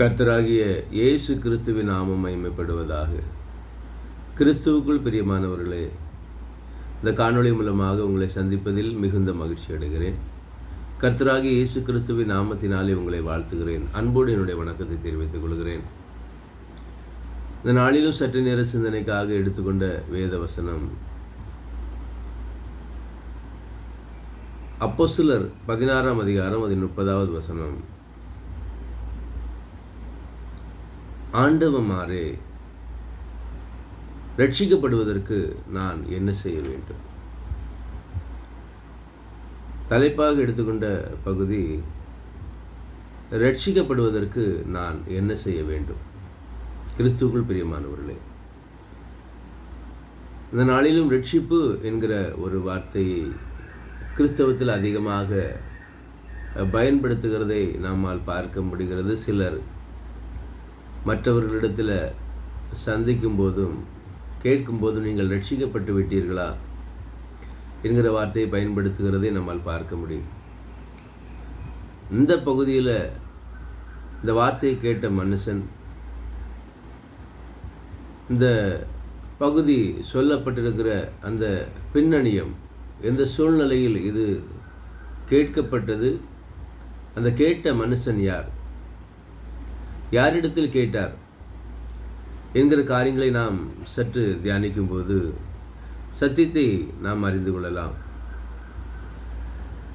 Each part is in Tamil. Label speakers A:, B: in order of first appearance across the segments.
A: கர்த்தராகிய இயேசு கிறிஸ்துவின் நாமம் மயமைப்படுவதாக கிறிஸ்துவுக்குள் பிரியமானவர்களே இந்த காணொளி மூலமாக உங்களை சந்திப்பதில் மிகுந்த மகிழ்ச்சி அடைகிறேன். கர்த்தராகிய இயேசு கிறிஸ்துவின் நாமத்தினாலே உங்களை வாழ்த்துகிறேன். அன்போடு என்னுடைய வணக்கத்தை தெரிவித்துக் கொள்கிறேன். இந்த நாளிலும் சற்று நேர சிந்தனைக்காக எடுத்துக்கொண்ட வேத வசனம் அப்போஸ்தலர் பதினாறாம் அதிகாரம் அது முப்பதாவது வசனம். ஆண்டவமாறே ரட்சிக்கப்படுவதற்கு நான் என்ன செய்ய வேண்டும்? தலைப்பாக எடுத்துக்கொண்ட பகுதி ரட்சிக்கப்படுவதற்கு நான் என்ன செய்ய வேண்டும்? கிறிஸ்துக்குள் பிரியமானவர்களே இந்த நாளிலும் ரட்சிப்பு என்கிற ஒரு வார்த்தையை கிறிஸ்தவத்தில் அதிகமாக பயன்படுத்துகிறதை நம்மால் பார்க்க முடிகிறது. சிலர் மற்றவர்களிடத்தில் சந்திக்கும் போதும் கேட்கும்போதும் நீங்கள் ரட்சிக்கப்பட்டு விட்டீர்களா என்கிற வார்த்தையை பயன்படுத்துகிறதை நம்மால் பார்க்க முடியும். இந்த பகுதியில் இந்த வார்த்தையை கேட்ட மனுஷன் இந்த பகுதி சொல்லப்பட்டிருக்கிற அந்த பின்னணியம் எந்த சூழ்நிலையில் இது கேட்கப்பட்டது அந்த கேட்ட மனுஷன் யார்? யாரிடத்தில் கேட்டார்? என்கிற காரியங்களை நாம் சற்று தியானிக்கும் போது சத்தியத்தை நாம் அறிந்து கொள்ளலாம்.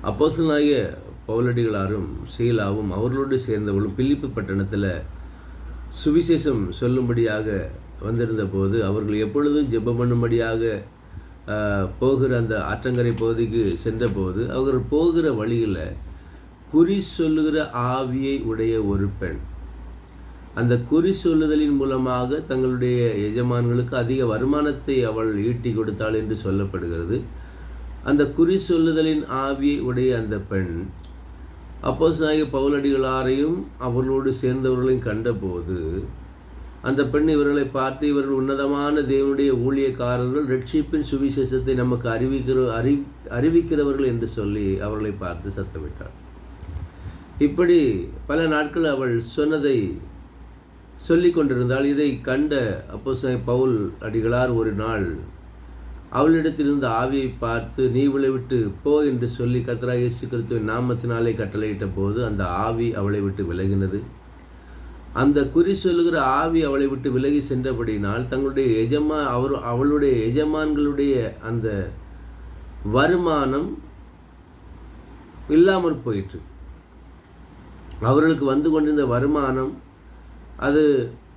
A: அப்போசனாகிய பவுலடிகளாரும் சீலாவும் அவர்களோடு சேர்ந்தவர்களும் பிலிப்பு பட்டணத்தில் சுவிசேஷம் சொல்லும்படியாக வந்திருந்த போது அவர்கள் எப்பொழுதும் ஜெபம் பண்ணும்படியாக போகிற அந்த ஆற்றங்கரை பகுதிக்கு சென்றபோது அவர்கள் போகிற வழியில் குறி சொல்லுகிற ஆவியை உடைய ஒரு பெண் அந்த குறி சொல்லுதலின் மூலமாக தங்களுடைய எஜமான்களுக்கு அதிக வருமானத்தை அவள் ஈட்டி கொடுத்தாள் என்று சொல்லப்படுகிறது. அந்த குறி சொல்லுதலின் ஆவியை உடைய அந்த பெண் அப்போ நாயக பவுலடிகளாரையும் அவர்களோடு சேர்ந்தவர்களையும் கண்டபோது அந்த பெண் இவர்களை பார்த்து இவர்கள் உன்னதமான தேவனுடைய ஊழியக்காரர்கள் ரட்சிப்பின் சுவிசேஷத்தை நமக்கு அறிவிக்கிற அறி அறிவிக்கிறவர்கள் என்று சொல்லி அவர்களை பார்த்து சத்தமிட்டாள். இப்படி பல நாட்கள் அவள் சொன்னதை சொல்லி கொண்டிருந்தால் இதை கண்ட அப்போ பவுல் அடிகளார் ஒரு நாள் அவளிடத்திலிருந்து ஆவியை பார்த்து நீ இவளை விட்டு போ என்று சொல்லி கத்ரா இயேசு கிறிஸ்துவின் நாமத்தினாலே கட்டளையிட்ட போது அந்த ஆவி அவளை விட்டு விலகினது. அந்த குறி சொல்லுகிற ஆவி அவளை விட்டு விலகி சென்றபடினால் தங்களுடைய எஜமா அவர் அவளுடைய எஜமான்களுடைய அந்த வருமானம் இல்லாமல் போயிற்று. அவர்களுக்கு வந்து கொண்டிருந்த வருமானம் அது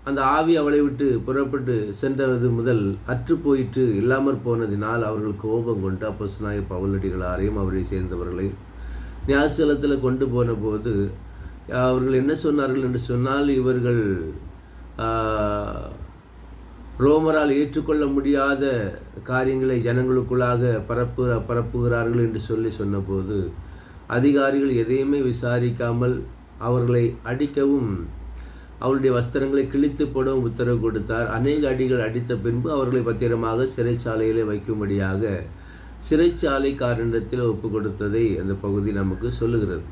A: அந்த ஆவி அவளை விட்டு புறப்பட்டு சென்றது முதல் அற்று போயிட்டு இல்லாமற் போனதினால் அவர்கள் கோபம் கொண்டு அப்போ சுனாய பவுலடிகளாரையும் அவரை சேர்ந்தவர்களை நியாசலத்தில் கொண்டு போன போது அவர்கள் என்ன சொன்னார்கள் என்று சொன்னால் இவர்கள் ரோமரால் ஏற்றுக்கொள்ள முடியாத காரியங்களை ஜனங்களுக்குள்ளாக பரப்பு பரப்புகிறார்கள் என்று சொல்லி சொன்னபோது அதிகாரிகள் எதையுமே விசாரிக்காமல் அவர்களை அடிக்கவும் அவருடைய வஸ்திரங்களை கிழித்து போடவும் உத்தரவு கொடுத்தார். அநேக அடிகள் அடித்த பின்பு அவர்களை பத்திரமாக சிறைச்சாலையிலே வைக்கும்படியாக சிறைச்சாலை காரணத்தில் ஒப்பு கொடுத்ததை அந்த பகுதி நமக்கு சொல்லுகிறது.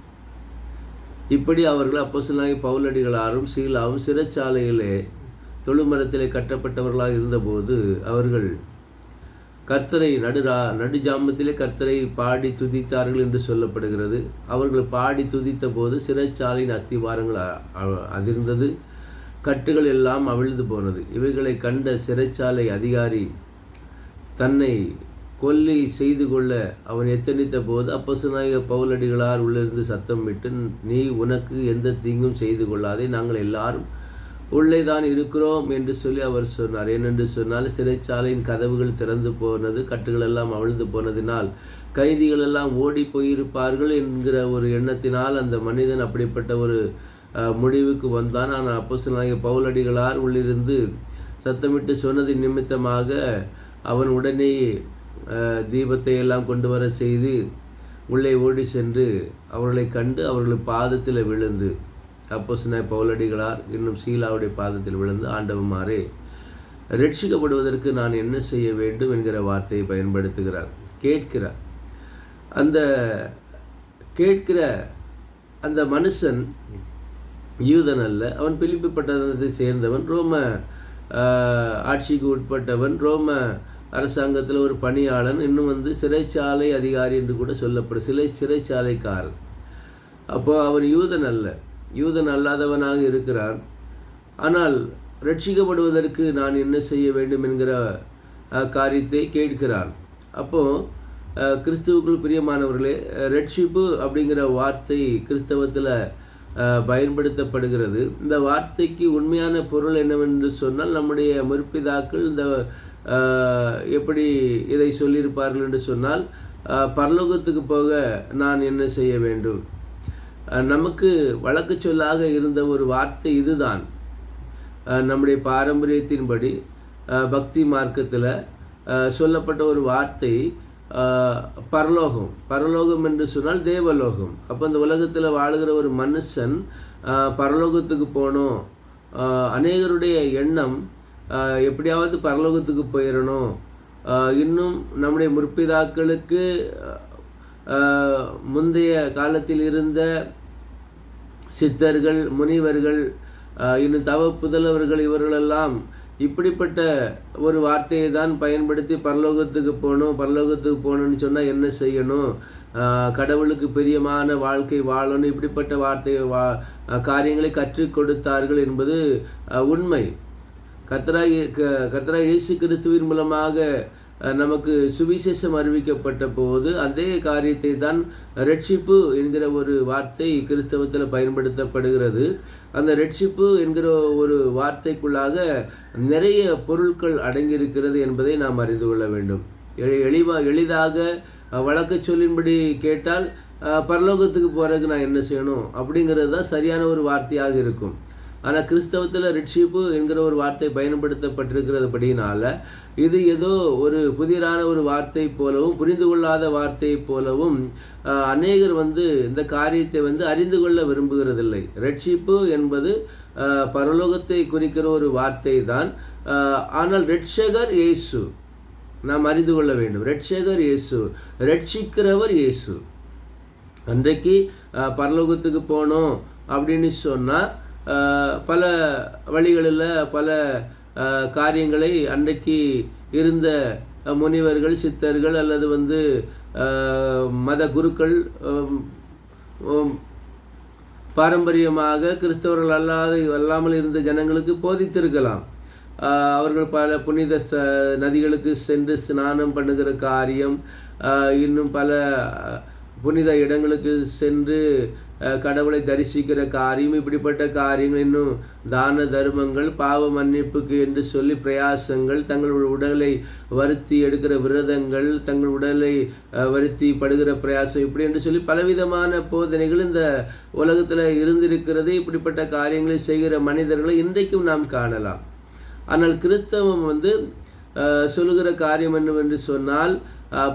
A: இப்படி அவர்கள் அப்போசனாகி பவுலடிகளாரும் சீலாவும் சிறைச்சாலையிலே தொழுமரத்திலே கட்டப்பட்டவர்களாக இருந்தபோது அவர்கள் கர்த்தரை நடுரா நடுஜாமத்திலே கர்த்தரை பாடி துதித்தார்கள் என்று சொல்லப்படுகிறது. அவர்கள் பாடி துதித்த போது சிறைச்சாலையின் அஸ்திவாரங்கள் அதிர்ந்தது. கட்டுகள் எல்லாம் அவிழ்ந்து போனது. இவைகளை கண்ட சிறைச்சாலை அதிகாரி தன்னை கொல்லி செய்து கொள்ள அவன் எத்தனித்த போது அப்பசுநாயக பவுலடிகளார் உள்ளிருந்து சத்தம் விட்டு நீ உனக்கு எந்த தீங்கும் செய்து கொள்ளாதே நாங்கள் எல்லாரும் உள்ளே தான் இருக்கிறோம் என்று சொல்லி அவர் சொன்னார். ஏனென்று சொன்னால் சிறைச்சாலையின் கதவுகள் திறந்து போனது கட்டுகள் எல்லாம் அவிழ்ந்து போனதினால் கைதிகள் எல்லாம் ஓடி போயிருப்பார்கள் என்கிற ஒரு எண்ணத்தினால் அந்த மனிதன் அப்படிப்பட்ட ஒரு முடிவுக்கு வந்தான். ஆனால் அப்போசனாகிய பவுலடிகளார் உள்ளிருந்து சத்தமிட்டு சொன்னது நிமித்தமாக அவன் உடனே தீபத்தை எல்லாம் கொண்டு வர செய்து உள்ளே ஓடி சென்று அவர்களை கண்டு அவர்கள் பாதத்தில் விழுந்து அப்போ பவுலடிகளார் இன்னும் சீலாவுடைய பாதத்தில் விழுந்து ஆண்டவமாறே ரட்சிக்கப்படுவதற்கு நான் என்ன செய்ய வேண்டும்? என்கிற வார்த்தையை பயன்படுத்துகிறார். கேட்கிறார். அந்த கேட்கிற அந்த மனுஷன் யூதன் அல்ல. அவன் பிலிப்பி பட்டணத்தை சேர்ந்தவன் ரோம ஆட்சிக்கு உட்பட்டவன் ரோம அரசாங்கத்தில் ஒரு பணியாளன் இன்னும் வந்து சிறைச்சாலை அதிகாரி என்று கூட சொல்லப்படும் சிலை சிறைச்சாலைக்காரன். அப்போ அவன் யூதன் அல்ல. யூதன் அல்லாதவனாக இருக்கிறான். ஆனால் ரட்சிக்கப்படுவதற்கு நான் என்ன செய்ய வேண்டும் என்கிற காரியத்தை கேட்கிறான். அப்போ கிறிஸ்துவுக்குள் பிரியமானவர்களே ரட்சிப்பு அப்படிங்கிற வார்த்தை கிறிஸ்தவத்தில் பயன்படுத்தப்படுகிறது. இந்த வார்த்தைக்கு உண்மையான பொருள் என்னவென்று சொன்னால் நம்முடைய முற்பிதாக்கள் இந்த எப்படி இதை சொல்லியிருப்பார்கள் என்று சொன்னால் பரலோகத்துக்கு போக நான் என்ன செய்ய வேண்டும்? நமக்கு வழக்கு சொல்லாக இருந்த ஒரு வார்த்தை இதுதான். நம்முடைய பாரம்பரியத்தின்படி பக்தி மார்க்கத்தில் சொல்லப்பட்ட ஒரு வார்த்தை பரலோகம். பரலோகம் என்று சொன்னால் தேவலோகம். அப்போ இந்த உலகத்தில் வாழுகிற ஒரு மனுஷன் பரலோகத்துக்கு போகணும். அநேகருடைய எண்ணம் எப்படியாவது பரலோகத்துக்கு போயிடணும் இன்னும் நம்முடைய முற்பிதாக்களுக்கு முந்தைய காலத்தில் இருந்த சித்தர்கள் முனிவர்கள் இன்னும் தவ புதல்வர்கள் இவர்களெல்லாம் இப்படிப்பட்ட ஒரு வார்த்தையை தான் பயன்படுத்தி பரலோகத்துக்கு போகணும் பரலோகத்துக்கு போகணும்னு சொன்னால் என்ன செய்யணும்? கடவுளுக்கு பிரியமான வாழ்க்கை வாழணும் இப்படிப்பட்ட வார்த்தை வா காரியங்களை கற்றுக் கொடுத்தார்கள் என்பது உண்மை. கத்ரா க- கத்ரா இயேசு கிறிஸ்துவின் மூலமாக நமக்கு சுவிசேஷம் அறிவிக்கப்பட்ட போது அதே காரியத்தை தான் ரட்சிப்பு என்கிற ஒரு வார்த்தை கிறிஸ்தவத்தில் பயன்படுத்தப்படுகிறது. அந்த ரட்சிப்பு என்கிற ஒரு வார்த்தைக்குள்ளாக நிறைய பொருட்கள் அடங்கியிருக்கிறது என்பதை நாம் அறிந்து கொள்ள வேண்டும். எளிவா எளிதாக வழக்கு சொல்லின்படி கேட்டால் பரலோகத்துக்கு போகிறதுக்கு நான் என்ன செய்யணும்? அப்படிங்கிறது தான் சரியான ஒரு வார்த்தையாக இருக்கும். ஆனால் கிறிஸ்தவத்தில் ரட்சிப்பு என்கிற ஒரு வார்த்தை பயன்படுத்தப்பட்டிருக்கிறதுபடினால இது ஏதோ ஒரு புதிரான ஒரு வார்த்தை போலவும் புரிந்து கொள்ளாத வார்த்தை போலவும் அநேகர் வந்து இந்த காரியத்தை வந்து அறிந்து கொள்ள விரும்புகிறதில்லை. ரட்சிப்பு என்பது பரலோகத்தை குறிக்கிற ஒரு வார்த்தை தான். ஆனால் ரட்சகர் இயேசு நாம் அறிந்து கொள்ள வேண்டும். ரட்சகர் இயேசு ரட்சிக்கிறவர் இயேசு. அன்றைக்கு பரலோகத்துக்கு போகணும் அப்படின்னு சொன்னால் பல வழிகளில் பல காரியங்களை அன்றைக்கு இருந்த முனிவர்கள் சித்தர்கள் அல்லது வந்து மத குருக்கள் பாரம்பரியமாக கிறிஸ்தவர்கள் அல்லாத அல்லாமல் இருந்த ஜனங்களுக்கு போதித்திருக்கலாம். அவர்கள் பல புனித ச நதிகளுக்கு சென்று ஸ்நானம் பண்ணுகிற காரியம் இன்னும் பல புனித இடங்களுக்கு சென்று கடவுளை தரிசிக்கிற காரியம் இப்படிப்பட்ட காரியங்கள் இன்னும் தான தர்மங்கள் பாவ மன்னிப்புக்கு என்று சொல்லி பிரயாசங்கள் தங்கள் உடலை வருத்தி எடுக்கிற விரதங்கள் தங்கள் உடலை வருத்தி படுகிற பிரயாசம் இப்படி என்று சொல்லி பலவிதமான போதனைகள் இந்த உலகத்தில் இருந்திருக்கிறது இப்படிப்பட்ட காரியங்களை செய்கிற மனிதர்களை இன்றைக்கும் நாம் காணலாம். ஆனால் கிறிஸ்தவம் வந்து சொல்லுகிற காரியம் என்னவென்று சொன்னால்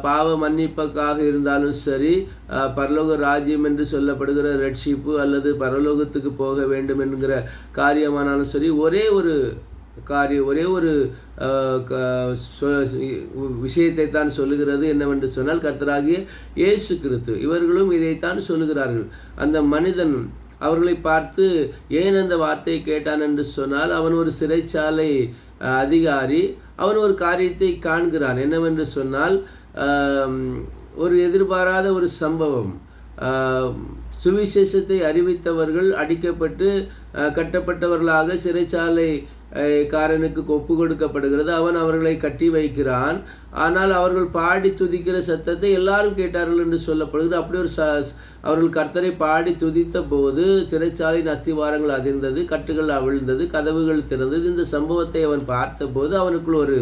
A: பாவ மன்னிப்புக்காக இருந்தாலும் சரி பரலோக ராஜ்யம் என்று சொல்லப்படுகிற ரட்சிப்பு அல்லது பரலோகத்துக்கு போக வேண்டும் என்கிற காரியமானாலும் சரி ஒரே ஒரு காரியம் ஒரே ஒரு க- சொ- விஷயத்தை தான் சொல்லுகிறது என்னவென்று சொன்னால் கத்தராகிய இயேசு கிறிஸ்து. இவர்களும் இதைத்தான் சொல்லுகிறார்கள். அந்த மனிதன் அவர்களை பார்த்து ஏன் அந்த வார்த்தையை கேட்டான்? என்று சொன்னால் அவன் ஒரு சிறைச்சாலை அதிகாரி அவன் ஒரு காரியத்தை காண்கிறான். என்னவென்று சொன்னால் ஒரு எதிர்பாராத ஒரு சம்பவம். சுவிசேஷத்தை அறிவித்தவர்கள் அடிக்கப்பட்டு கட்டப்பட்டவர்களாக சிறைச்சாலை காரனுக்கு ஒப்பு கொடுக்கப்படுகிறது. அவன் அவர்களை கட்டி வைக்கிறான். ஆனால் அவர்கள் பாடி துதிக்கிற சத்தத்தை எல்லாரும் கேட்டார்கள் என்று சொல்லப்படுகிறது. அப்படி ஒரு ச அவர்கள் கர்த்தரை பாடி துதித்த போது சிறைச்சாலையின் அஸ்திவாரங்கள் அதிர்ந்தது கட்டுகள் அவிழ்ந்தது கதவுகள் திறந்தது. இந்த சம்பவத்தை அவன் பார்த்தபோது அவனுக்குள் ஒரு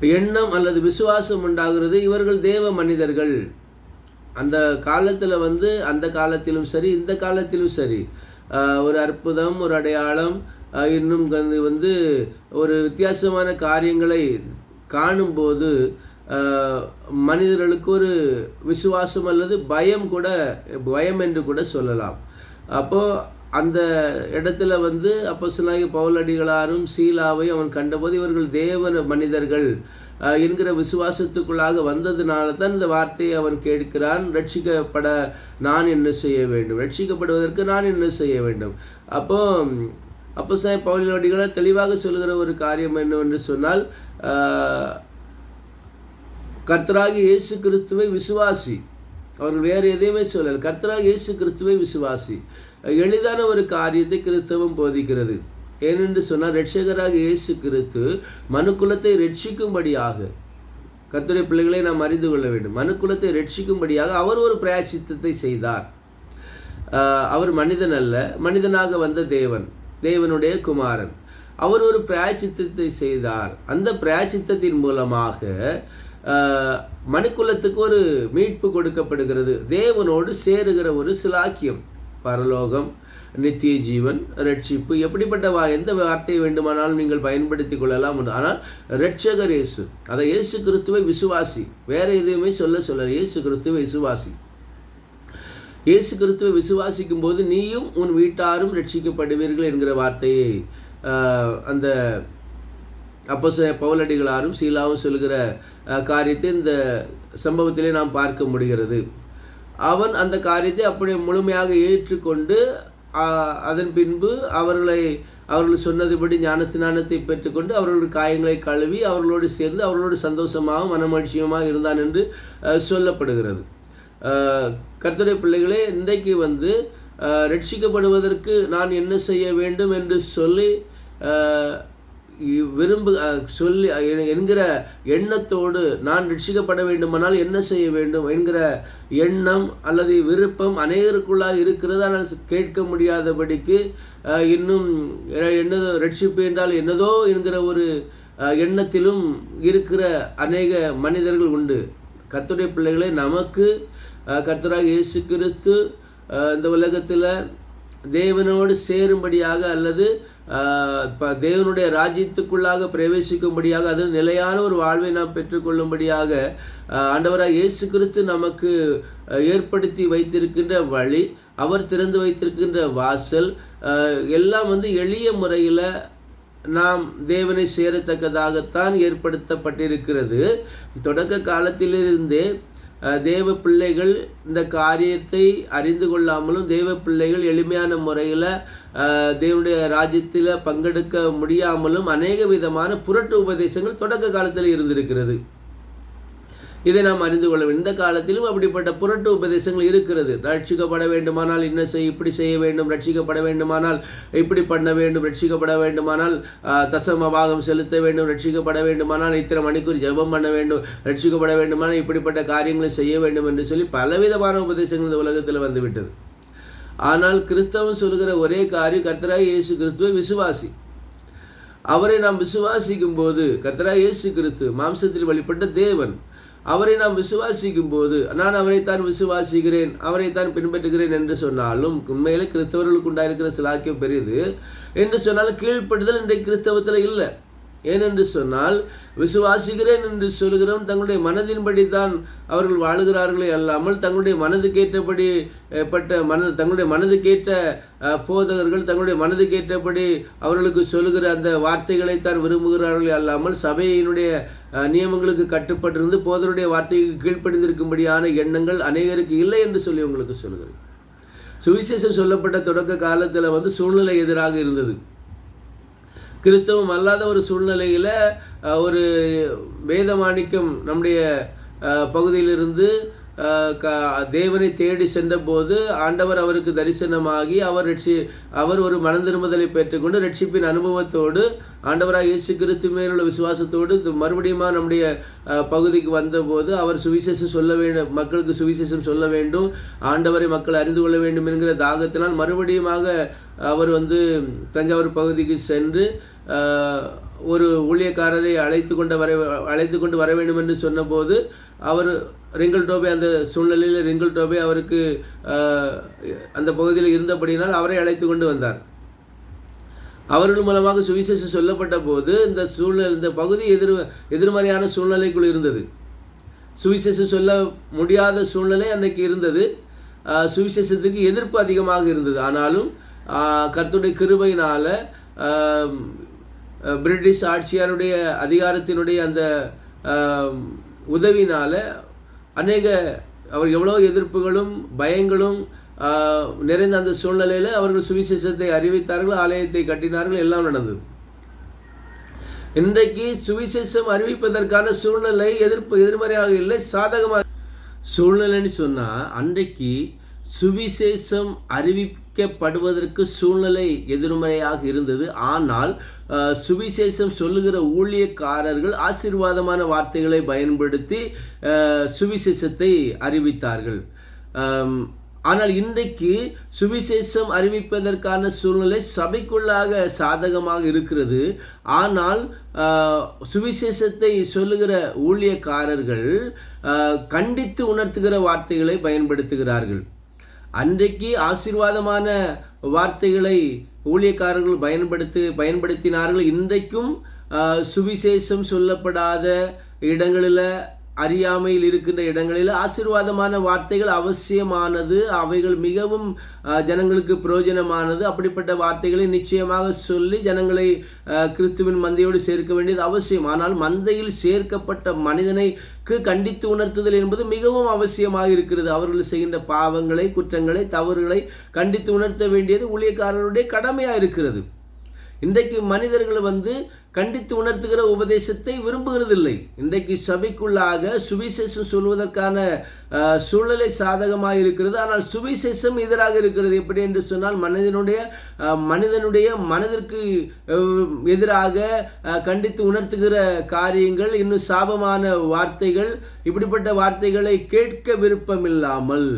A: எண்ணம் அல்லது விசுவாசம் உண்டாகிறது. இவர்கள் தேவ மனிதர்கள். அந்த காலத்தில் வந்து அந்த காலத்திலும் சரி இந்த காலத்திலும் சரி ஒரு அற்புதம் ஒரு அடையாளம் இன்னும் வந்து ஒரு வித்தியாசமான காரியங்களை காணும்போது மனிதர்களுக்கு ஒரு விசுவாசம் அல்லது பயம் கூட பயம் என்று கூட சொல்லலாம். அப்போது அந்த இடத்துல வந்து அப்போ பவுலடிகளாரும் சீலாவையும் அவன் கண்டபோது இவர்கள் தேவ மனிதர்கள் என்கிற விசுவாசத்துக்குள்ளாக வந்ததுனால தான் இந்த வார்த்தையை அவன் கேட்கிறான். ரட்சிக்கப்பட நான் என்ன செய்ய வேண்டும்? ரட்சிக்கப்படுவதற்கு நான் என்ன செய்ய வேண்டும்? அப்போ அப்போ சாய் பவுலடிகளை தெளிவாக சொல்லுகிற ஒரு காரியம் என்னவென்று சொன்னால் கர்த்தராகி இயேசு கிறிஸ்துவை விசுவாசி. அவர்கள் வேறு எதையுமே சொல்லலை. கர்த்தராகி இயேசு கிறிஸ்துவை விசுவாசி. எளிதான ஒரு காரியத்தை கிறிஸ்தவம் போதிக்கிறது. ஏனென்று சொன்னால் ரட்சகராக இயேசு கிறிஸ்து மனுக்குலத்தை ரட்சிக்கும்படியாக கத்துரை பிள்ளைகளை நாம் அறிந்து கொள்ள வேண்டும். மனுக்குலத்தை ரட்சிக்கும்படியாக அவர் ஒரு பிரயாசித்தத்தை செய்தார். அவர் மனிதன் அல்ல மனிதனாக வந்த தேவன் தேவனுடைய குமாரன். அவர் ஒரு பிராயச்சித்தத்தை செய்தார். அந்த பிராயச்சித்தத்தின் மூலமாக மனுக்குலத்துக்கு ஒரு மீட்பு கொடுக்கப்படுகிறது. தேவனோடு சேருகிற ஒரு சிலாக்கியம். பரலோகம் நித்திய ஜீவன் ரட்சிப்பு எப்படிப்பட்ட வா எந்த வார்த்தையை வேண்டுமானாலும் நீங்கள் பயன்படுத்தி கொள்ளலாம் உண்டு. ஆனால் ரட்சகர் இயேசு அதை இயேசு கிறிஸ்துவை விசுவாசி வேற எதுவுமே சொல்ல சொல்ல இயேசு கிறிஸ்துவை விசுவாசி இயேசு கிறிஸ்துவை விசுவாசிக்கும் போது நீயும் உன் வீட்டாரும் ரட்சிக்கப்படுவீர்கள் என்கிற வார்த்தையை அந்த அப்போ பவுலடிகளாரும் சீலாவும் சொல்கிற காரியத்தை இந்த சம்பவத்திலே நாம் பார்க்க முடிகிறது அவன் அந்த காரியத்தை அப்படியே முழுமையாக ஏற்றுக்கொண்டு அதன் பின்பு அவர்களை அவர்கள் சொன்னதுபடி ஞானஸ்நானத்தை பெற்றுக்கொண்டு அவர்களுடைய காயங்களை கழுவி அவர்களோடு சேர்ந்து அவர்களோடு சந்தோஷமாகவும் மனமகிழ்ச்சியுமாக இருந்தான் என்று சொல்லப்படுகிறது. கர்த்தரை பிள்ளைகளே இன்றைக்கு வந்து ரட்சிக்கப்படுவதற்கு நான் என்ன செய்ய வேண்டும் என்று சொல்லி விரும்பு சொல்லி என்கிற எண்ணத்தோடு நான் ரட்சிக்கப்பட வேண்டுமானால் என்ன செய்ய வேண்டும் என்கிற எண்ணம் அல்லது விருப்பம் அநேகருக்குள்ளாக இருக்கிறது ஆனால் கேட்க முடியாதபடிக்கு இன்னும் என்னதோ ரட்சிப்பு என்றால் என்னதோ என்கிற ஒரு எண்ணத்திலும் இருக்கிற அநேக மனிதர்கள் உண்டு. கத்துடைய பிள்ளைகளை நமக்கு கர்த்தராக இயேசு கிறிஸ்து இந்த உலகத்தில் தேவனோடு சேரும்படியாக அல்லது தேவனுடைய ராஜ்யத்துக்குள்ளாக பிரவேசிக்கும்படியாக அது நிலையான ஒரு வாழ்வை நாம் பெற்றுக்கொள்ளும்படியாக ஆண்டவராக இயேசு கிறிஸ்து நமக்கு ஏற்படுத்தி வைத்திருக்கின்ற வழி அவர் திறந்து வைத்திருக்கின்ற வாசல் எல்லாம் வந்து எளிய முறையில் நாம் தேவனை சேரத்தக்கதாகத்தான் ஏற்படுத்தப்பட்டிருக்கிறது. தொடக்க காலத்திலிருந்தே தேவ பிள்ளைகள் இந்த காரியத்தை அறிந்து கொள்ளாமலும் தேவ பிள்ளைகள் எளிமையான முறையில் தேவனுடைய ராஜ்யத்தில் பங்கெடுக்க முடியாமலும் அநேக விதமான புரட்டு உபதேசங்கள் தொடக்க காலத்தில் இருந்திருக்கிறது. இதை நாம் அறிந்து கொள்ள இந்த காலத்திலும் அப்படிப்பட்ட புரட்டு உபதேசங்கள் இருக்கிறது. ரட்சிக்கப்பட வேண்டுமானால் என்ன செய் இப்படி செய்ய வேண்டும் ரட்சிக்கப்பட வேண்டுமானால் இப்படி பண்ண வேண்டும் ரட்சிக்கப்பட வேண்டுமானால் தசம பாகம் செலுத்த வேண்டும் ரட்சிக்கப்பட வேண்டுமானால் இத்தனை மணிக்கூர் ஜெபம் பண்ண வேண்டும் ரட்சிக்கப்பட வேண்டுமானால் இப்படிப்பட்ட காரியங்களை செய்ய வேண்டும் என்று சொல்லி பலவிதமான உபதேசங்கள் இந்த உலகத்தில் வந்துவிட்டது. ஆனால் கிறிஸ்தவம் சொல்கிற ஒரே காரியம் கத்ரா இயேசு கிறிஸ்துவ விசுவாசி. அவரை நாம் விசுவாசிக்கும் போது கர்த்தராய் இயேசு கிறிஸ்து மாம்சத்தில் வழிபட்ட தேவன் அவரை நாம் விசுவாசிக்கும் போது நான் அவரைத்தான் விசுவாசிக்கிறேன் அவரைத்தான் பின்பற்றுகிறேன் என்று சொன்னாலும் உண்மையிலே கிறிஸ்தவர்களுக்கு உண்டாயிருக்கிற சிலாக்கியம் பெரியது என்று சொன்னாலும் கீழ்ப்படுதல் இன்றைக்கு கிறிஸ்தவத்தில் இல்லை. ஏனென்று சொன்னால் விசுவாசிக்கிறேன் என்று சொல்கிறவன் தங்களுடைய மனதின்படி தான் அவர்கள் வாழுகிறார்களே அல்லாமல் தங்களுடைய மனதுக்கேற்றபடி பட்ட மன தங்களுடைய மனதுக்கேற்ற போதகர்கள் தங்களுடைய மனதுக்கேற்றபடி அவர்களுக்கு சொல்லுகிற அந்த வார்த்தைகளைத்தான் விரும்புகிறார்களே அல்லாமல் சபையினுடைய நியமங்களுக்கு கட்டுப்பட்டிருந்து போதருடைய வார்த்தைக்கு கீழ்ப்படிந்திருக்கும்படியான எண்ணங்கள் அநேகருக்கு இல்லை என்று சொல்லி உங்களுக்கு சொல்கிறேன் சுவிசேஷம் சொல்லப்பட்ட தொடக்க காலத்தில் வந்து சூழ்நிலை எதிராக இருந்தது. கிறிஸ்தவம் அல்லாத ஒரு சூழ்நிலையில் ஒரு வேதமாணிக்கம் நம்முடைய பகுதியிலிருந்து தேவனை தேடி சென்றபோது ஆண்டவர் அவருக்கு தரிசனமாகி அவர் ரட்சி அவர் ஒரு மன திரும்புதலை பெற்றுக்கொண்டு ரட்சிப்பின் அனுபவத்தோடு ஆண்டவராக இயேசு கிறிஸ்து மேலுள்ள விசுவாசத்தோடு மறுபடியும் நம்முடைய பகுதிக்கு வந்தபோது அவர் சுவிசேஷம் சொல்ல வேண்டும் மக்களுக்கு சுவிசேஷம் சொல்ல வேண்டும் ஆண்டவரை மக்கள் அறிந்து கொள்ள வேண்டும் என்கிற தாகத்தினால் மறுபடியுமாக அவர் வந்து தஞ்சாவூர் பகுதிக்கு சென்று ஒரு ஊழியக்காரரை அழைத்து கொண்டு வர அழைத்து கொண்டு வர வேண்டும் என்று சொன்னபோது அவர் ரிங்கிள் டோபே அந்த சூழ்நிலையில் ரிங்கிள் டோபே அவருக்கு அந்த பகுதியில் இருந்தபடியினால் அவரை அழைத்து கொண்டு வந்தார். அவர்கள் மூலமாக சுவிசேஷம் சொல்லப்பட்ட போது இந்த சூழ்நிலை இந்த பகுதி எதிர் எதிர்மறையான சூழ்நிலைக்குள் இருந்தது. சுவிசேஷம் சொல்ல முடியாத சூழ்நிலை அன்னைக்கு இருந்தது. சுவிசேஷத்துக்கு எதிர்ப்பு அதிகமாக இருந்தது. ஆனாலும் கருத்துடைய கிருபையினால் பிரிட்டிஷ் ஆட்சியாருடைய அதிகாரத்தினுடைய அந்த உதவினால் அநேக அவர் எவ்வளோ எதிர்ப்புகளும் பயங்களும் நிறைந்த அந்த சூழ்நிலையில் அவர்கள் சுவிசேஷத்தை அறிவித்தார்கள் ஆலயத்தை கட்டினார்கள் எல்லாம் நடந்தது. இன்றைக்கு சுவிசேஷம் அறிவிப்பதற்கான சூழ்நிலை எதிர்ப்பு எதிர்மறையாக இல்லை சாதகமாக. சூழ்நிலைன்னு சொன்னால் அன்றைக்கு சுவிசேஷம் அறிவி அறிவிக்கப்படுவதற்கு சூழ்நிலை எதிர்மறையாக இருந்தது. ஆனால் சுவிசேஷம் சொல்லுகிற ஊழியக்காரர்கள் ஆசீர்வாதமான வார்த்தைகளை பயன்படுத்தி சுவிசேஷத்தை அறிவித்தார்கள். ஆனால் இன்றைக்கு சுவிசேஷம் அறிவிப்பதற்கான சூழ்நிலை சபைக்குள்ளாக சாதகமாக இருக்கிறது. ஆனால் சுவிசேஷத்தை சொல்லுகிற ஊழியக்காரர்கள் கண்டித்து உணர்த்துகிற வார்த்தைகளை பயன்படுத்துகிறார்கள். அன்றைக்கு ஆசீர்வாதமான வார்த்தைகளை ஊழியக்காரர்கள் பயன்படுத்தி பயன்படுத்தினார்கள். இன்றைக்கும் சுவிசேஷம் சொல்லப்படாத இடங்களில் அறியாமையில் இருக்கின்ற இடங்களில் ஆசீர்வாதமான வார்த்தைகள் அவசியமானது. அவைகள் மிகவும் ஜனங்களுக்கு பிரயோஜனமானது. அப்படிப்பட்ட வார்த்தைகளை நிச்சயமாக சொல்லி ஜனங்களை கிறிஸ்துவின் மந்தையோடு சேர்க்க வேண்டியது அவசியம். ஆனால் மந்தையில் சேர்க்கப்பட்ட மனிதனைக்கு கண்டித்து உணர்த்துதல் என்பது மிகவும் அவசியமாக இருக்கிறது. அவர்கள் செய்கின்ற பாவங்களை குற்றங்களை தவறுகளை கண்டித்து உணர்த்த வேண்டியது ஊழியக்காரருடைய கடமையாக இருக்கிறது. இன்றைக்கு மனிதர்கள் வந்து கண்டித்து உணர்த்துகிற உபதேசத்தை விரும்புகிறதில்லை. இன்றைக்கு சபைக்குள்ளாக சுவிசேஷம் சொல்வதற்கான சூழ்நிலை சாதகமாக இருக்கிறது. ஆனால் சுவிசேஷம் எதிராக இருக்கிறது. எப்படி என்று சொன்னால் மனிதனுடைய மனிதனுடைய மனதிற்கு எதிராக கண்டித்து உணர்த்துகிற காரியங்கள் இன்னும் சாபமான வார்த்தைகள் இப்படிப்பட்ட வார்த்தைகளை கேட்க விருப்பமில்லாமல்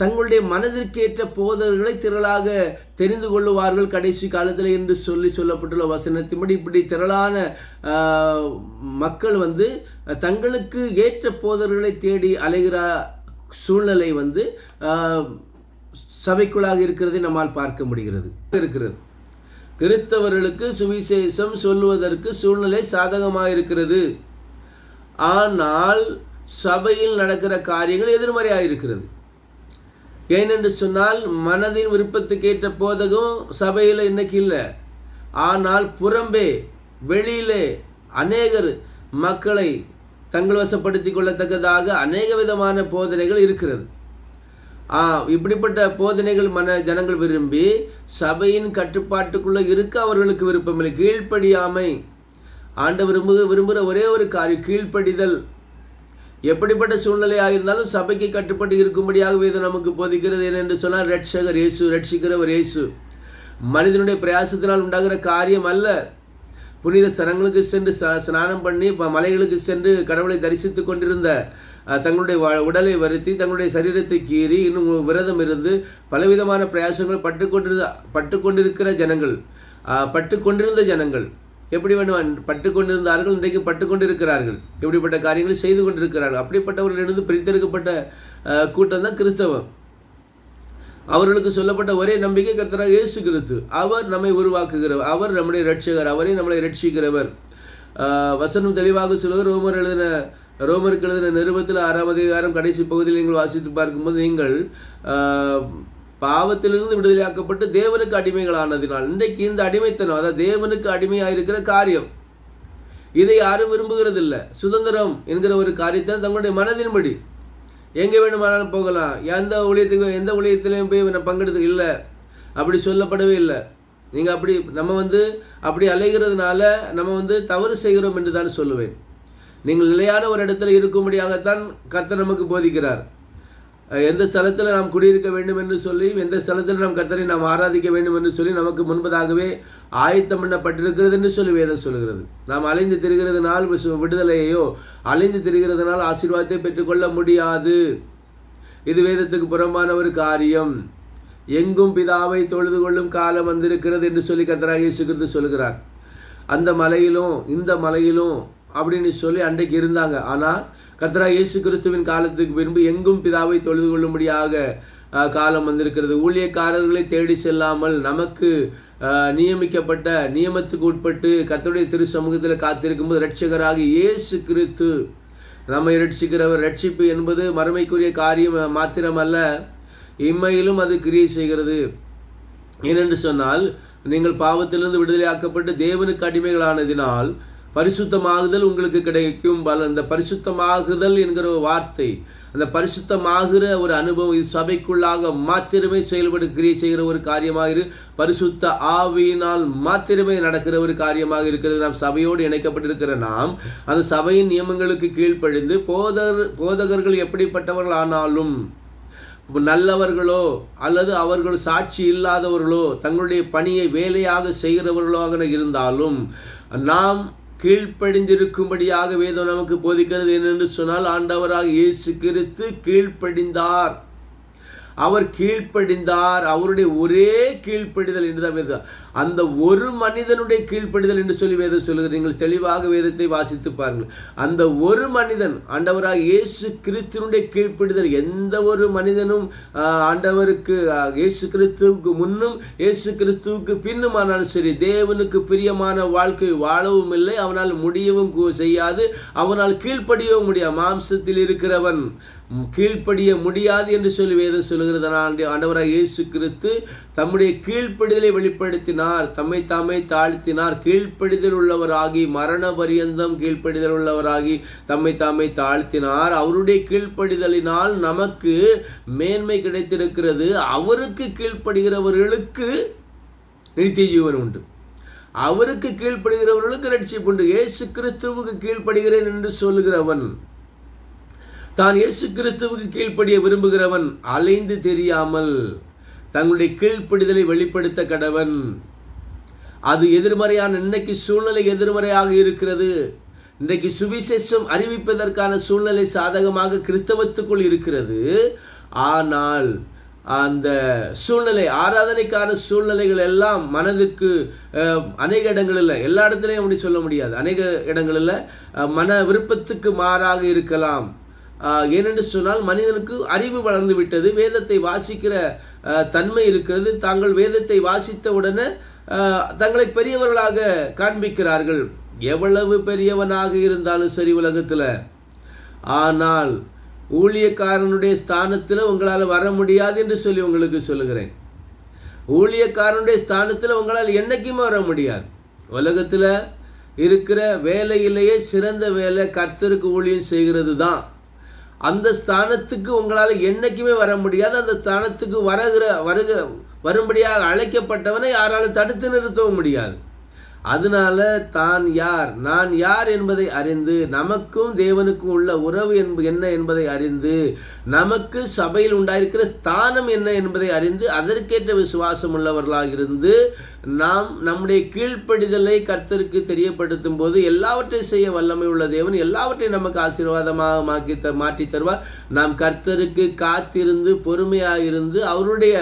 A: தங்களுடைய மனதிற்கேற்ற போதர்களை திரளாக தெரிந்து கொள்ளுவார்கள் கடைசி காலத்தில் என்று சொல்லி சொல்லப்பட்டுள்ள வசனத்தின்படி. இப்படி திரளான மக்கள் வந்து தங்களுக்கு ஏற்ற போதர்களை தேடி அலைகிற சூழ்நிலை வந்து சபைக்குள்ளாக இருக்கிறதை நம்மால் பார்க்க முடிகிறது. இருக்கிறது. கிறிஸ்தவர்களுக்கு சுவிசேஷம் சொல்லுவதற்கு சூழ்நிலை சாதகமாக இருக்கிறது. ஆனால் சபையில் நடக்கிற காரியங்கள் எதிர்மறையாக இருக்கிறது. ஏனென்று சொன்னால் மனதின் விருப்பத்துக்கேற்ற போதகம் சபையில் இன்னைக்கு இல்லை. ஆனால் புறம்பே வெளியிலே அநேகர் மக்களை தங்கள் வசப்படுத்தி கொள்ளத்தக்கதாக அநேக விதமான போதனைகள் இருக்கிறது. ஆ இப்படிப்பட்ட போதனைகள் மன ஜனங்கள் விரும்பி சபையின் கட்டுப்பாட்டுக்குள்ளே இருக்க அவர்களுக்கு விருப்பமில்லை. கீழ்ப்படியாமை. ஆண்ட விரும்பு விரும்புகிற ஒரே ஒரு காரியம் கீழ்ப்படிதல். எப்படிப்பட்ட சூழ்நிலையாக இருந்தாலும் சபைக்கு கட்டுப்பட்டு இருக்கும்படியாகவே இது நமக்கு போதிக்கிறது என்று சொன்னால் ரட்சகர் இயேசு ரட்சிக்கிறவர் இயேசு. மனிதனுடைய பிரயாசத்தினால் உண்டாகிற காரியம் அல்ல. புனித ஸ்தலங்களுக்கு சென்று ஸ்நானம் பண்ணி ப- மலைகளுக்கு சென்று கடவுளை தரிசித்துக் கொண்டிருந்த தங்களுடைய வ- உடலை வருத்தி தங்களுடைய சரீரத்தை கீறி இன்னும் விரதம் இருந்து பலவிதமான பிரயாசங்கள் பட்டு கொண்டிருந்த பட்டு கொண்டிருக்கிற ஜனங்கள் பட்டு கொண்டிருந்த ஜனங்கள். எப்படி வேணும் பட்டு கொண்டிருந்தார்கள் இன்றைக்கு பட்டு கொண்டிருக்கிறார்கள் இப்படிப்பட்ட காரியங்களை செய்து கொண்டிருக்கிறார்கள். அப்படிப்பட்டவர்களிலிருந்து பிரித்தெடுக்கப்பட்ட கூட்டம் தான் கிறிஸ்தவம். அவர்களுக்கு சொல்லப்பட்ட ஒரே நம்பிக்கை கர்த்தராக இயேசு கிறிஸ்து. அவர் நம்மை உருவாக்குகிறவர். அவர் நம்முடைய ரட்சகர் அவரே நம்மளை ரட்சிக்கிறவர் வசனம் தெளிவாக சொல்வது ரோமர் எழுதின ரோமருக்கு எழுதின நிருபத்தில் ஆறாம் அதிகாரம் கடைசி பகுதியில் நீங்கள் வாசித்து பார்க்கும்போது நீங்கள் பாவத்திலிருந்து விடுதலையாக்கப்பட்டு தேவனுக்கு அடிமைகளானதினால். இன்றைக்கு இந்த அடிமைத்தனம் அதாவது தேவனுக்கு அடிமையாக இருக்கிற காரியம். இதை யாரும் விரும்புகிறதில்ல. சுதந்திரம் என்கிற ஒரு காரியத்தை தங்களுடைய மனதின்படி. எங்கே வேணுமானாலும் போகலாம். எந்த ஊழியத்துக்கு எந்த ஊழியத்திலையும் போய் நான் பங்கெடுத்து இல்லை. அப்படி சொல்லப்படவே இல்லை. நீங்கள் அப்படி நம்ம வந்து அப்படி அலைகிறதுனால நம்ம வந்து தவறு செய்கிறோம் என்று தான் சொல்லுவேன். நீங்கள் நிலையான ஒரு இடத்துல இருக்கும்படியாகத்தான் கர்த்தர் நமக்கு போதிக்கிறார். எந்த ஸ்தலத்தில் நாம் குடியிருக்க வேண்டும் என்று சொல்லி எந்த ஸ்தலத்தில் நாம் கத்தரை நாம் ஆராதிக்க வேண்டும் என்று சொல்லி நமக்கு முன்பதாகவே ஆயத்தம் பண்ணப்பட்டிருக்கிறது என்று சொல்லி வேதம் சொல்கிறது நாம் அலைந்து திரிகிறதுனால் விடுதலையோ விடுதலையையோ அலைந்து திரிகிறதுனால் ஆசீர்வாதத்தை பெற்றுக்கொள்ள முடியாது. இது வேதத்துக்கு புறம்பான ஒரு காரியம். எங்கும் பிதாவை தொழுது கொள்ளும் காலம் வந்திருக்கிறது என்று சொல்லி கத்தராக இயேசுகிறது சொல்கிறார் அந்த மலையிலும் இந்த மலையிலும் அப்படின்னு சொல்லி அன்றைக்கு இருந்தாங்க. ஆனால் கர்த்தராக இயேசு கிறிஸ்துவின் காலத்துக்கு பின்பு எங்கும் பிதாவை தொழுது கொள்ளும்படியாக காலம் வந்திருக்கிறது. ஊழியக்காரர்களை தேடி செல்லாமல் நமக்கு நியமிக்கப்பட்ட நியமத்துக்கு உட்பட்டு கர்த்தருடைய திரு சமூகத்தில் காத்திருக்கும்போது ரட்சகராக இயேசு கிறிஸ்து நம்மை ரட்சிக்கிறவர் ரட்சிப்பு என்பது மறுமைக்குரிய காரியம் மாத்திரமல்ல இம்மையிலும் அது கிரியை செய்கிறது. ஏனென்று சொன்னால் நீங்கள் பாவத்திலிருந்து விடுதலையாக்கப்பட்டு தேவனுக்கு அடிமைகளானதினால் பரிசுத்தமாகுதல் உங்களுக்கு கிடைக்கும். பல இந்த பரிசுத்தமாகுதல் என்கிற ஒரு வார்த்தை அந்த பரிசுத்தமாகிற ஒரு அனுபவம் இது சபைக்குள்ளாக மாத்திரமே செயல்படு கிரியை செய்கிற ஒரு காரியமாக இரு. பரிசுத்த ஆவியினால் மாத்திரமே நடக்கிற ஒரு காரியமாக இருக்கிறது. நாம் சபையோடு இணைக்கப்பட்டிருக்கிற நாம் அந்த சபையின் நியமங்களுக்கு கீழ்ப்படிந்து போதர் போதகர்கள் எப்படிப்பட்டவர்கள் ஆனாலும் நல்லவர்களோ அல்லது அவர்கள் சாட்சி இல்லாதவர்களோ தங்களுடைய பணியை வேலையாக செய்கிறவர்களாக இருந்தாலும் நாம் கீழ்ப்படிந்திருக்கும்படியாக வேதம் நமக்கு போதிக்கிறது என்னென்று சொன்னால் ஆண்டவராக இயேசு கிறிஸ்து கீழ்ப்படிந்தார். அவர் கீழ்ப்படிந்தார். அவருடைய ஒரே கீழ்ப்படிதல் என்றுதான் வேதம். அந்த ஒரு மனிதனுடைய கீழ்ப்படிதல் என்று சொல்லி வேதம் சொல்லுகிறது. நீங்கள் தெளிவாக வேதத்தை வாசித்து பாருங்கள். அந்த ஒரு மனிதன் ஆண்டவராக இயேசு கிறிஸ்துவனுடைய கீழ்ப்படிதல் எந்த ஒரு மனிதனும் ஆண்டவருக்கு இயேசு கிறிஸ்துவுக்கு முன்னும் இயேசு கிறிஸ்துவுக்கு பின்னுமானாலும் சரி தேவனுக்கு பிரியமான வாழ்க்கை வாழவும் இல்லை. அவனால் முடியவும் செய்யாது. அவனால் கீழ்ப்படியவும் முடியாது. மாம்சத்தில் இருக்கிறவன் கீழ்ப்படிய முடியாது என்று சொல்லி வேதம் சொல்லுகிறது. ஆண்டவராக இயேசு கிறிஸ்து தம்முடைய கீழ்ப்படிதலை வெளிப்படுத்தினார். தம்மை தாமே தாழ்த்தினார் கீழ்ப்படிதல் உள்ளவராகி மரண பரியந்தம் கீழ்ப்படிதல் உள்ளவராகி தம்மை தாமே தாழ்த்தினார். அவருடைய கீழ்ப்படிதலினால் நமக்கு மேன்மை கிடைத்திருக்கிறது. அவருக்கு கீழ்ப்படுகிறவர்களுக்கு நித்திய ஜீவன் உண்டு. அவருக்கு கீழ்ப்படுகிறவர்களுக்கு ரட்சிப்பு உண்டு. இயேசு கிறிஸ்துவுக்கு கீழ்ப்படுகிறேன் என்று சொல்லுகிறவன் தான் இயேசு கிறிஸ்துவுக்கு கீழ்ப்படிய விரும்புகிறவன் அலைந்து தெரியாமல் தங்களுடைய கீழ்ப்படிதலை வெளிப்படுத்த கடவன். அது எதிர்மறையான இன்னைக்கு சூழ்நிலை எதிர்மறையாக இருக்கிறது. இன்றைக்கு சுவிசேஷம் அறிவிப்பதற்கான சூழ்நிலை சாதகமாக கிறிஸ்தவத்துக்குள் இருக்கிறது. ஆனால் அந்த சூழ்நிலை ஆராதனைக்கான சூழ்நிலைகள் எல்லாம் மனதுக்கு அநேக இடங்களில் எல்லா இடத்துலையும் அப்படி சொல்ல முடியாது. அநேக இடங்களில் மன விருப்பத்துக்கு மாறாக இருக்கலாம். ஏனென்று சொன்னால் மனிதனுக்கு அறிவு வளர்ந்து விட்டது. வேதத்தை வாசிக்கிற தன்மை இருக்கிறது. தாங்கள் வேதத்தை வாசித்த உடனே தங்களை பெரியவர்களாக காண்பிக்கிறார்கள். எவ்வளவு பெரியவனாக இருந்தாலும் சரி உலகத்தில். ஆனால் ஊழியக்காரனுடைய ஸ்தானத்தில் உங்களால் வர முடியாது என்று சொல்லி உங்களுக்கு சொல்லுகிறேன். ஊழியக்காரனுடைய ஸ்தானத்தில் உங்களால் என்றைக்குமே வர முடியாது. உலகத்தில் இருக்கிற வேலையிலேயே சிறந்த வேலை கர்த்தருக்கு ஊழியம் செய்கிறது தான் அந்த ஸ்தானத்துக்கு உங்களால் என்றைக்குமே வர முடியாது. அந்த ஸ்தானத்துக்கு வருகிற வருக வரும்படியாக அழைக்கப்பட்டவனை யாராலும் தடுத்து நிறுத்தவும் முடியாது. அதனால தான் யார்? நான் யார் என்பதை அறிந்து நமக்கும் தேவனுக்கும் உள்ள உறவு என்ப என்ன என்பதை அறிந்து நமக்கு சபையில் உண்டாயிருக்கிற ஸ்தானம் என்ன என்பதை அறிந்து அதற்கேற்ற விசுவாசம் உள்ளவர்களாக இருந்து நாம் நம்முடைய கீழ்ப்படிதலை கர்த்தருக்கு தெரியப்படுத்தும் போது எல்லாவற்றையும் செய்ய வல்லமை உள்ள தேவன் எல்லாவற்றையும் நமக்கு ஆசீர்வாதமாக மாக்கி த மாற்றி தருவார். நாம் கர்த்தருக்கு காத்திருந்து பொறுமையாக இருந்து அவருடைய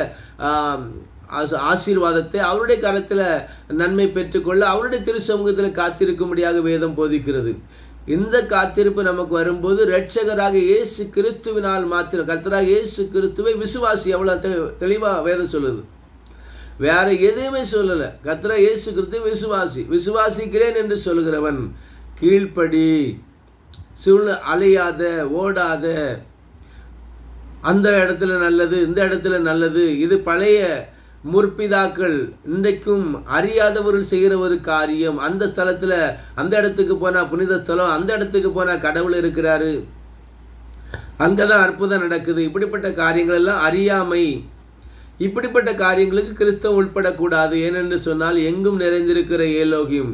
A: ஆசீர்வாதத்தை அவருடைய கரத்தில் நன்மை பெற்றுக்கொள்ள அவருடைய திரு சமூகத்தில் காத்திருக்கும்படியாக வேதம் போதிக்கிறது. இந்த காத்திருப்பு நமக்கு வரும்போது ரட்சகராக இயேசு கிறிஸ்துவினால் மாத்திரம் கர்த்தராக இயேசு கிறிஸ்துவை விசுவாசி எவ்வளோ தெளிவாக வேதம் சொல்லுது. வேற எதையுமே சொல்லலை. கர்த்தரா இயேசு கிறிஸ்து விசுவாசி விசுவாசிக்கிறேன் என்று சொல்கிறவன் கீழ்ப்படி சூழ்நிலை அலையாத ஓடாத அந்த இடத்துல நல்லது இந்த இடத்துல நல்லது இது பழைய முற்பிதாக்கள் இன்றைக்கும் அறியாதவர்கள் செய்கிற ஒரு காரியம். அந்த ஸ்தலத்தில் அந்த இடத்துக்கு போனால் புனித ஸ்தலம் அந்த இடத்துக்கு போனால் கடவுள் இருக்கிறாரு. அங்கே தான் அற்புதம் நடக்குது. இப்படிப்பட்ட காரியங்கள் எல்லாம் அறியாமை. இப்படிப்பட்ட காரியங்களுக்கு கிறிஸ்தவம் உட்படக்கூடாது ஏனென்று சொன்னால் எங்கும் நிறைந்திருக்கிற ஏலோகியம்.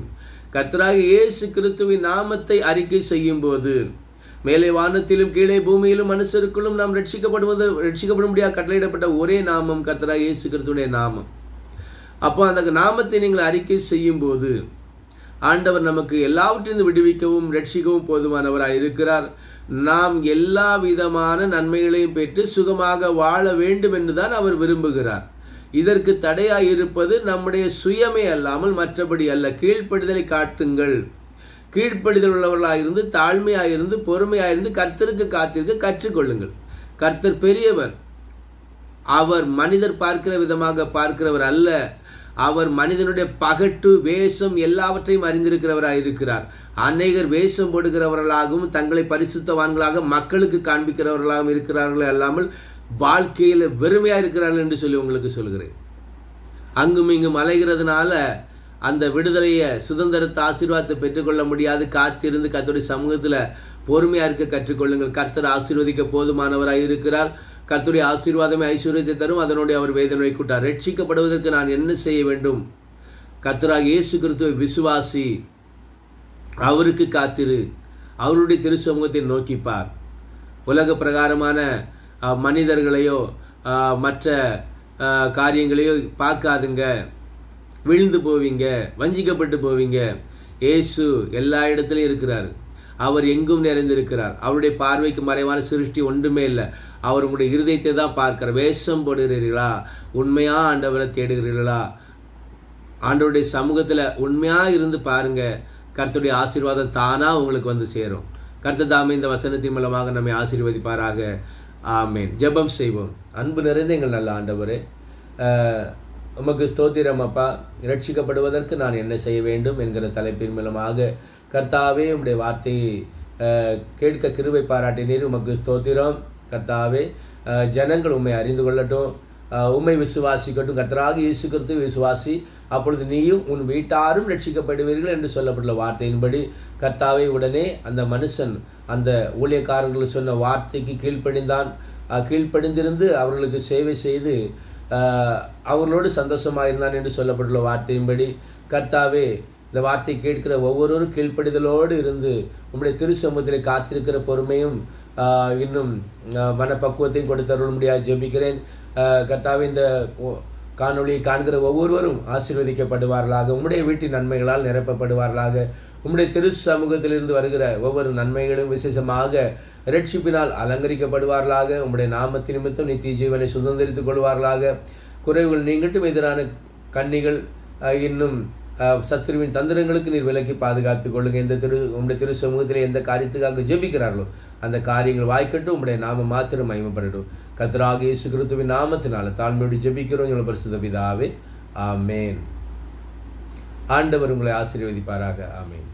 A: கத்தராக இயேசு கிறிஸ்துவின் நாமத்தை அறிக்கை செய்யும் போது மேலே வானத்திலும் கீழே பூமியிலும் மனுஷருக்குள்ளும் நாம் ரட்சிக்கப்படுவது ரட்சிக்கப்படும்படியாக கட்டளையிடப்பட்ட ஒரே நாமம் கத்தரா இயேசு கிறிஸ்துடைய நாமம். அப்போ அந்த நாமத்தை நீங்கள் அறிக்கை செய்யும் போது ஆண்டவர் நமக்கு எல்லாவற்றிலிருந்து விடுவிக்கவும் ரட்சிக்கவும் போதுமானவராக இருக்கிறார். நாம் எல்லா விதமான நன்மைகளையும் பெற்று சுகமாக வாழ வேண்டும் என்றுதான் அவர் விரும்புகிறார். இதற்கு தடையாக இருப்பது நம்முடைய சுயமே அல்லாமல் மற்றபடி அல்ல. கீழ்ப்படுதலை காட்டுங்கள். கீழ்ப்படிதல் உள்ளவர்களாக இருந்து தாழ்மையாக இருந்து பொறுமையாக இருந்து கர்த்தருக்கு காத்திருக்க கற்றுக்கொள்ளுங்கள். கர்த்தர் பெரியவர். அவர் மனிதர் பார்க்கிற விதமாக பார்க்கிறவர் அல்ல. அவர் மனிதனுடைய பகட்டு வேஷம் எல்லாவற்றையும் அறிந்திருக்கிறவராக இருக்கிறார். அநேகர் வேஷம் போடுகிறவர்களாகவும் தங்களை பரிசுத்தவான்களாக மக்களுக்கு காண்பிக்கிறவர்களாகவும் இருக்கிறார்கள் அல்லாமல் வாழ்க்கையில் வெறுமையாக இருக்கிறார்கள் என்று சொல்லி உங்களுக்கு சொல்கிறேன். அங்கும் இங்கும் அலைகிறதுனால அந்த விடுதலையை சுதந்திரத்தை ஆசீர்வாதத்தை பெற்றுக்கொள்ள முடியாது. காத்திருந்து கர்த்தருடைய சமூகத்தில் பொறுமையாக இருக்க கற்றுக்கொள்ளுங்கள். கர்த்தர் ஆசீர்வதிக்க போதுமானவராக இருக்கிறார். கர்த்தருடைய ஆசீர்வாதமே ஐஸ்வர்யத்தை தரும். அதனுடைய அவர் வேதனை கூட்டார். ரட்சிக்கப்படுவதற்கு நான் என்ன செய்ய வேண்டும்? கர்த்தராக இயேசு கிறிஸ்துவை விசுவாசி. அவருக்கு காத்திரு. அவருடைய திருசமூகத்தை நோக்கிப்பார் உலக பிரகாரமான மனிதர்களையோ மற்ற காரியங்களையோ பார்க்காதுங்க. விழுந்து போவீங்க வஞ்சிக்கப்பட்டு போவீங்க. இயேசு எல்லா இடத்துலையும் இருக்கிறார். அவர் எங்கும் நிறைந்திருக்கிறார். அவருடைய பார்வைக்கு மறைவான சிருஷ்டி ஒன்றுமே இல்லை. அவர் உங்களுடைய இருதயத்தை தான் பார்க்கிறார். வேஷம் போடுகிறீர்களா? உண்மையாக ஆண்டவரை தேடுகிறீர்களா? ஆண்டவருடைய சமூகத்தில் உண்மையாக இருந்து பாருங்கள் கர்த்தருடைய ஆசீர்வாதம் தானாக உங்களுக்கு வந்து சேரும். கர்த்தர் தாமே இந்த வசனத்தின் மூலமாக நம்மை ஆசீர்வதிப்பாராக. ஆமேன். ஜெபம் செய்வோம். அன்பு நிறைந்த எங்கள் நல்ல ஆண்டவரே உமக்கு ஸ்தோத்திரம் அப்பா. ரட்சிக்கப்படுவதற்கு நான் என்ன செய்ய வேண்டும் என்கிற தலைப்பின் மூலமாக கர்த்தாவே உம்முடைய வார்த்தையை கேட்க கிருவை பாராட்டினீர். உமக்கு ஸ்தோத்திரம். கர்த்தாவே ஜனங்கள் உண்மை அறிந்து கொள்ளட்டும். உண்மை உம்மை விசுவாசிக்கட்டும். கர்த்தராக இயேசு கிறிஸ்து விசுவாசி அப்பொழுது நீயும் உன் வீட்டாரும் ரட்சிக்கப்படுவீர்கள் என்று சொல்லப்பட்டுள்ள வார்த்தையின்படி கர்த்தாவை உடனே அந்த மனுஷன் அந்த ஊழியக்காரர்கள் சொன்ன வார்த்தைக்கு கீழ்ப்படிந்தான். கீழ்ப்படிந்திருந்து அவர்களுக்கு சேவை செய்து அவர்களோடு சந்தோஷமாக இருந்தான் என்று சொல்லப்பட்டுள்ள வார்த்தையின்படி கர்த்தாவே இந்த வார்த்தை கேட்கிற ஒவ்வொருவரும் கீழ்ப்படிதலோடு இருந்து உங்களுடைய திருச்சமூகத்தில் காத்திருக்கிற பொறுமையும் இன்னும் மனப்பக்குவத்தையும் கொடுத்தருள் முடியாது ஜெபிக்கிறேன். கர்த்தாவே இந்த காணொளியை காண்கிற ஒவ்வொருவரும் ஆசீர்வதிக்கப்படுவார்களாக உங்களுடைய வீட்டின் நன்மைகளால் நிரப்பப்படுவார்களாக. உம்முடைய திரு சமூகத்திலிருந்து வருகிற ஒவ்வொரு நன்மைகளும் விசேஷமாக ரட்சிப்பினால் அலங்கரிக்கப்படுவார்களாக. உம்முடைய நாமத்தின் நிமித்தம் நித்திய ஜீவனை சுதந்திரித்துக் கொள்வார்களாக. குறைவுகள் நீங்கட்டும் எதிரான கன்னிகள் இன்னும் சத்ருவின் தந்திரங்களுக்கு நீர் விலக்கி பாதுகாத்துக் கொள்ளுங்க. எந்த திரு உம்முடைய திரு சமூகத்தில் எந்த காரியத்துக்காக ஜெபிக்கிறார்களோ அந்த காரியங்கள் வாய்க்கட்டும் உம்முடைய நாம மாத்திரம் மயமப்படட்டும் கத்ராக இயேசு கிறிஸ்துவின் நாமத்தினால தாழ்மையோடு ஜெபிக்கிறோம். எங்களை பரிசுத பிதாவே ஆமேன். ஆண்டவர் உங்களை ஆசீர்வதிப்பாராக. ஆமேன்.